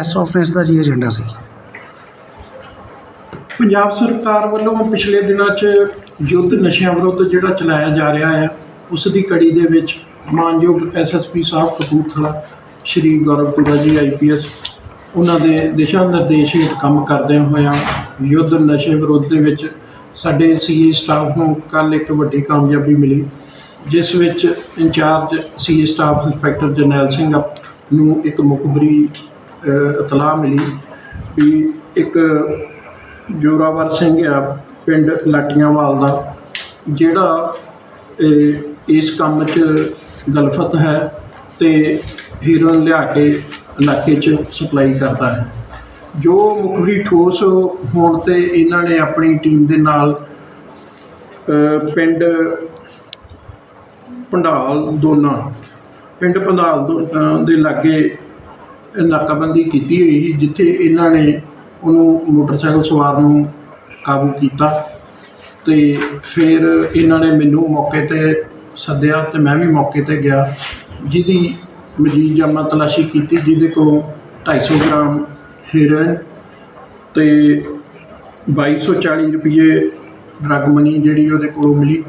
Press conference ਦਾ ਜੀ agenda ਸੀ। ਪੰਜਾਬ ਸਰਕਾਰ ਵੱਲੋਂ ਪਿਛਲੇ ਦਿਨਾਂ 'ਚ ਯੁੱਧ ਨਸ਼ਿਆਂ ਵਿਰੁੱਧ ਜਿਹੜਾ ਚਲਾਇਆ ਜਾ ਰਿਹਾ ਹੈ, ਉਸ ਦੀ ਕੜੀ ਦੇ ਵਿੱਚ ਮਾਨਯੋਗ ਐਸਐਸਪੀ ਸਾਹਿਬ ਕਪੂਰਥਲਾ, ਸ਼੍ਰੀ ਗੌਰਵਪੁਰਾ ਜੀ ਆਈਪੀਐਸ ਉਹਨਾਂ ਦੇ ਦਿਸ਼ਾ ਨਿਰਦੇਸ਼ ਹੇਠ ਕੰਮ ਕਰਦਿਆਂ ਹੋਇਆਂ ਯੁੱਧ ਨਸ਼ੇ ਵਿਰੁੱਧ ਦੇ ਵਿੱਚ ਸਾਡੇ ਸੀਏ ਸਟਾਫ ਨੂੰ ਕੱਲ ਇੱਕ ਵੱਡੀ ਕਾਮਯਾਬੀ ਮਿਲੀ, ਜਿਸ ਵਿੱਚ in charge CIA staff inspector Jarnail Singh ਨੂੰ ਇੱਕ ਮੁਖਬਰੀ ਇਤਲਾਹ ਮਿਲੀ ਵੀ ਇੱਕ ਜੋਰਾਵਰ ਸਿੰਘ ਆ ਪਿੰਡ ਲਾਟੀਆਂਵਾਲ ਦਾ, ਜਿਹੜਾ ਇਸ ਕੰਮ 'ਚ ਗਲਫਤ ਹੈ ਤੇ ਹੀਰੋਇਨ ਲਿਆ ਕੇ ਇਲਾਕੇ 'ਚ ਸਪਲਾਈ ਕਰਦਾ ਹੈ। ਜੋ ਮੁਖਬਰੀ ਠੋਸ ਹੋਣ ਤੇ ਇਹਨਾਂ ਨੇ ਆਪਣੀ ਟੀਮ ਦੇ ਨਾਲ ਪਿੰਡ ਪੰਡਾਲ ਦੋਨਾ, ਪਿੰਡ ਪੰਡਾਲ ਦੋ- ਦੇ ਲਾਗੇ ਨਾਕਾਬੰਦੀ ਕੀਤੀ ਹੋਈ ਸੀ, ਜਿੱਥੇ ਇਹਨਾਂ ਨੇ ਉਹਨੂੰ ਮੋਟਰਸਾਈਕਲ ਸਵਾਰ ਨੂੰ ਕਾਬੂ ਕੀਤਾ ਤੇ ਫਿਰ ਇਹਨਾਂ ਨੇ ਮੈਨੂੰ ਮੌਕੇ ਤੇ ਸੱਦਿਆ ਤੇ ਮੈਂ ਵੀ ਮੌਕੇ ਤੇ ਗਿਆ। ਜਿਹਦੀ ਮਜੀਦ ਜਾਮਾ ਤਲਾਸ਼ੀ ਕੀਤੀ, ਜਿਹਦੇ ਕੋਲੋਂ 250 ਗ੍ਰਾਮ ਹੀਰੋਇਨ ਤੇ 2240 ਰੁਪਏ ਡਰੱਗ ਮਨੀ ਜਿਹੜੀ ਉਹਦੇ ਕੋਲੋਂ ਮਿਲੀ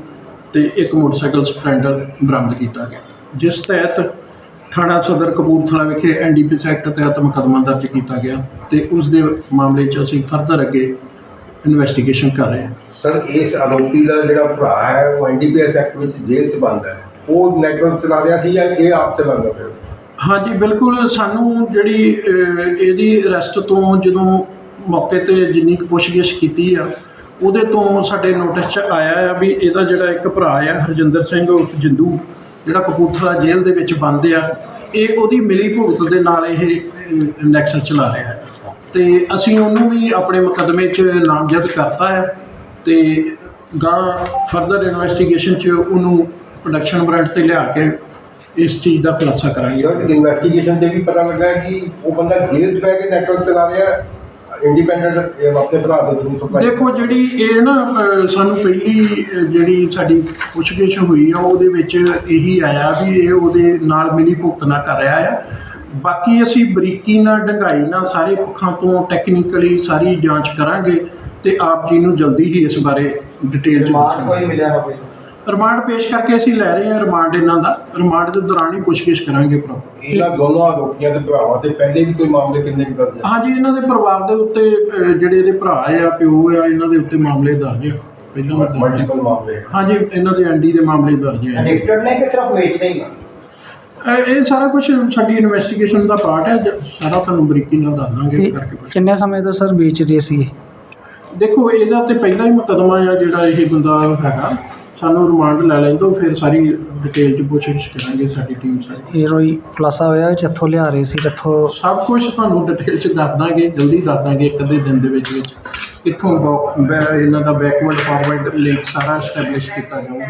ਤੇ ਇੱਕ ਮੋਟਰਸਾਈਕਲ ਸਪਲੈਂਡਰ ਬਰਾਮਦ ਕੀਤਾ ਗਿਆ। ਜਿਸ ਤਹਿਤ ਥਾਣਾ ਸਦਰ ਕਪੂਰਥਲਾ ਵਿਖੇ ਐਨਡੀਪੀਐਸ ਐਕਟ ਤਹਿਤ ਮੁਕੱਦਮਾ ਦਰਜ ਕੀਤਾ ਗਿਆ ਤੇ ਉਸ ਦੇ ਮਾਮਲੇ 'ਚ ਅਸੀਂ ਫਰਦਰ ਅੱਗੇ ਇਨਵੈਸਟੀਗੇਸ਼ਨ ਕਰ ਰਹੇ ਹਾਂ। ਸਰ ਇਸ ਆਰੋਪੀ ਦਾ ਜਿਹੜਾ ਭਰਾ ਹੈ ਉਹ ਐਨਡੀਪੀਐਸ ਐਕਟ ਵਿੱਚ ਜੇਲ੍ਹ 'ਚ ਬੰਦ ਹੈ। ਉਹ ਨੈਟਵਰਕ ਚਲਾ ਰਿਹਾ ਸੀ ਜਾਂ ਇਹ ਆਪ ਚਲਾਉਂਦਾ ਫਿਰ ਹਾਂਜੀ ਬਿਲਕੁਲ ਸਾਨੂੰ ਜਿਹੜੀ ਇਹਦੀ ਅਰੈਸਟ ਤੋਂ ਜਦੋਂ ਮੌਕੇ ਤੇ ਜਿੰਨੀ ਕੁ ਪੁੱਛਗਿੱਛ ਕੀਤੀ ਆ ਉਹਦੇ ਤੋਂ ਸਾਡੇ ਨੋਟਿਸ 'ਚ ਆਇਆ ਆ ਵੀ ਇਹਦਾ ਜਿਹੜਾ ਇੱਕ ਭਰਾ ਆ ਹਰਜਿੰਦਰ ਸਿੰਘ ਜਿੰਦੂ ਜਿਹੜਾ ਕਪੂਰਥਲਾ ਜੇਲ੍ਹ ਦੇ ਵਿੱਚ ਬੰਦ ਆ, ਇਹ ਉਹਦੀ ਮਿਲੀ ਭੁਗਤ ਦੇ ਨਾਲ ਇਹ ਨੈਕਸਸ ਚਲਾ ਰਿਹਾ ਹੈ। ਤੇ ਅਸੀਂ ਉਹਨੂੰ ਵੀ ਆਪਣੇ ਮੁਕੱਦਮੇ 'ਚ ਨਾਮਜ਼ਦ ਕਰਤਾ ਹੈ ਤੇ ਗਾਂ ਫਰਦਰ ਇਨਵੈਸਟੀਗੇਸ਼ਨ 'ਚ ਉਹਨੂੰ ਪ੍ਰੋਡਕਸ਼ਨ ਵਾਰੰਟ ਤੇ ਲਿਆ ਕੇ ਇਸ ਚੀਜ਼ ਦਾ ਖੁਲਾਸਾ ਕਰਾਂਗੇ। ਇਨਵੈਸਟੀਗੇਸ਼ਨ ਤੇ ਵੀ ਪਤਾ ਲੱਗਾ ਕਿ ਉਹ ਬੰਦਾ ਜੇਲ੍ਹ 'ਚ ਬਹਿ ਕੇ ਨੈਟਵਰਕ ਚਲਾ ਰਿਹਾ ਇੰਡੀਪੈਂਡੈਂਟ ਆਪਣੇ ਭਰਾ ਦੇ ਥਰੂ ਸਪਲਾਈ ਦੇਖੋ ਜਿਹੜੀ ਇਹ ਨਾ ਅਹ, ਸਾਨੂੰ ਪਹਿਲੀ ਅਹ, ਜਿਹੜੀ ਸਾਡੀ ਪੁੱਛਗਿੱਛ ਹੋਈ ਆ ਉਹਦੇ ਵਿੱਚ ਇਹੀ ਆਇਆ ਵੀ ਇਹ ਉਹਦੇ ਨਾਲ ਮਿਲੀ ਭੁਗਤਣਾ ਕਰ ਰਿਹਾ ਆ। ਬਾਕੀ ਅਸੀਂ ਬਰੀਕੀ ਨਾਲ ਡੰਗਾਈ ਨਾਲ ਸਾਰੇ ਪੱਖਾਂ ਤੋਂ ਟੈਕਨੀਕਲੀ ਸਾਰੀ ਜਾਂਚ ਕਰਾਂਗੇ ਤੇ ਆਪ ਜੀ ਨੂੰ ਜਲਦੀ ਹੀ ਇਸ ਬਾਰੇ ਡਿਟੇਲ ਚ ਦੱਸਾਂਗੇ। ਮਿਲਿਆ ਹੋਵੇ। ਰਿਮਾਂਡ ਪੇਸ਼ ਕਰਕੇ ਅਸੀਂ ਲੈ ਰਹੇ ਹਾਂ ਰਿਮਾਂਡ ਇਹਨਾਂ ਦਾ। ਰਿਮਾਂਡ ਦੇ ਦੌਰਾਨ ਹੀ ਪੁੱਛਗਿੱਛ ਕਰਾਂਗੇ ਪ੍ਰੋਪਰ ਇਹਨਾਂ ਦੋਨੋਂ ਆਰੋਪੀਆਂ ਦੇ ਭਰਾਵਾਂ ਤੇ ਪਹਿਲੇ ਵੀ ਕੋਈ ਮਾਮਲੇ ਕਿੰਨੇ ਕੁ ਦਰਜ ਹੈ ਹਾਂਜੀ ਇਹਨਾਂ ਦੇ ਪਰਿਵਾਰ ਦੇ ਉੱਤੇ ਅਹ, ਜਿਹੜੇ ਇਹਦੇ ਭਰਾ ਆ ਪਿਓ ਆ ਇਹਨਾਂ ਦੇ ਉੱਤੇ ਮਾਮਲੇ ਦਰਜ ਆ। ਪਹਿਲਾਂ ਵੀ ਦਰਜ ਆ। ਮਲਟੀਪਲ ਮਾਮਲੇ ਹਾਂਜੀ ਇਹਨਾਂ ਦੇ ਐਂਡੀ ਦੇ ਮਾਮਲੇ ਦਰਜ ਹੈ ਐਡਿਕਟਡ ਨੇ ਕਿ ਸਿਰਫ ਵੇਚਦੇ ਹੀ ਇਹ ਇਹ ਸਾਰਾ ਕੁਝ ਸਾਡੀ ਇਨਵੈਸਟੀਗੇਸ਼ਨ ਦਾ ਪਾਰਟ ਹੈ ਜ- ਸਾਰਾ ਤੁਹਾਨੂੰ ਬਰੀਕੀ ਨਾਲ ਦੱਸ ਦਾਂਗੇ ਕਰਕੇ ਪੁੱਛ ਕਿੰਨੇ ਸਮੇਂ ਤੋਂ ਸਰ ਵੇਚ ਰਹੇ ਸੀ ਦੇਖੋ ਇਹਦਾ ਤੇ ਪਹਿਲਾਂ ਹੀ ਮੁਕੱਦਮਾ ਆ ਜਿਹੜਾ ਇਹ ਬੰਦਾ ਹੈਗਾ। ਸਾਨੂੰ ਰਿਮਾਂਡ ਲੈ ਲੈਣ ਤੋਂ ਫਿਰ ਸਾਰੀ ਡਿਟੇਲ ਚ ਪੁੱਛਗਿੱਛ ਕਰਾਂਗੇ ਸਾਡੀ ਟੀਮ ਸਾਰੀ ਇਹ ਰੋਈ ਖੁਲਾਸਾ ਹੋਇਆ ਜਿੱਥੋਂ ਲਿਆ ਰਹੇ ਸੀ ਜਿੱਥੋਂ ਸਭ ਕੁਝ ਤੁਹਾਨੂੰ ਡਿਟੇਲ ਚ ਦੱਸ ਦਾਂਗੇ ਜਲਦੀ ਦੱਸ ਦਾਂਗੇ ਇੱਕ ਅੱਧੇ ਦਿਨ ਦੇ ਵਿੱਚ ਵਿੱਚ। ਕਿੱਥੋਂ ਬੈ- ਬੈ- ਇਹਨਾਂ ਦਾ ਬੈਕਵਰਡ ਫਾਰਵਰਡ ਲਿੰਕ ਸਾਰਾ ਐਸਟੈਬਲਿਸ਼ ਕੀਤਾ ਜਾਊਗਾ।